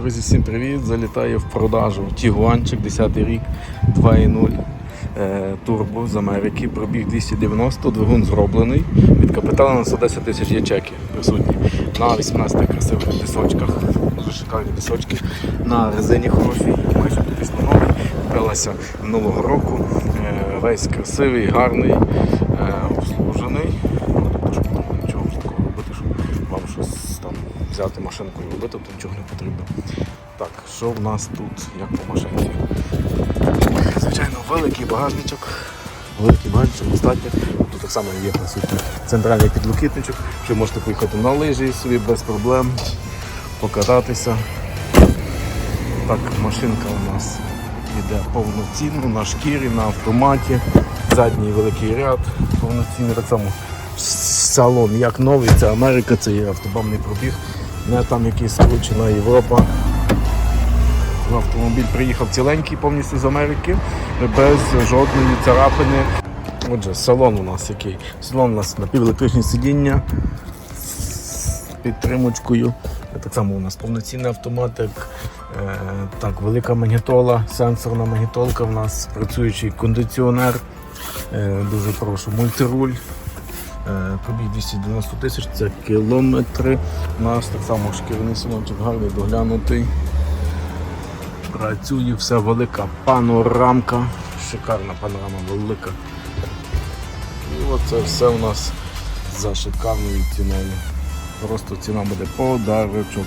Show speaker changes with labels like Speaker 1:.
Speaker 1: Друзі, всім привіт! Залітає в продажу Тігуанчик, 10 рік, 2.0 е, турбо з Америки. Пробіг 290, двигун зроблений. Від капіталу на 110 тисяч є чеки присутні. На 18 красивих дисочках. Дуже шикарні дисочки. На резині хорошій, майже практично новий. Купилася минулого року. Е, Весь красивий, гарний, взяти машинку і робити, то нічого не потрібно. Так, що в нас тут, як по машинці? Звичайно, великий багажничок. Великий багажничок достатньо. Тут так само є присутній центральний підлокітничок, що можете поїхати на лижі собі без проблем, покататися. Так, машинка у нас йде повноцінно на шкірі, на автоматі. Задній великий ряд повноцінний. Так само салон як новий, це Америка, це є автобамний пробіг, не там якийсь скручена Європа. Автомобіль приїхав ціленький повністю з Америки, без жодної царапини. Отже, салон у нас який. Салон у нас напівелектричні сидіння з підтримочкою. Так само у нас повноцінний автоматик, е, так, велика магнітола, сенсорна магнітолка, у нас працюючий кондиціонер. Е, дуже прошу, мультируль. Е, Пробіг 290 тисяч, це кілометри. У нас так само шкіряний салончик гарний, доглянутий. Працює все велика панорамка. Шикарна панорама велика. І оце все у нас за шикарною ціною. Просто ціна буде подарочок.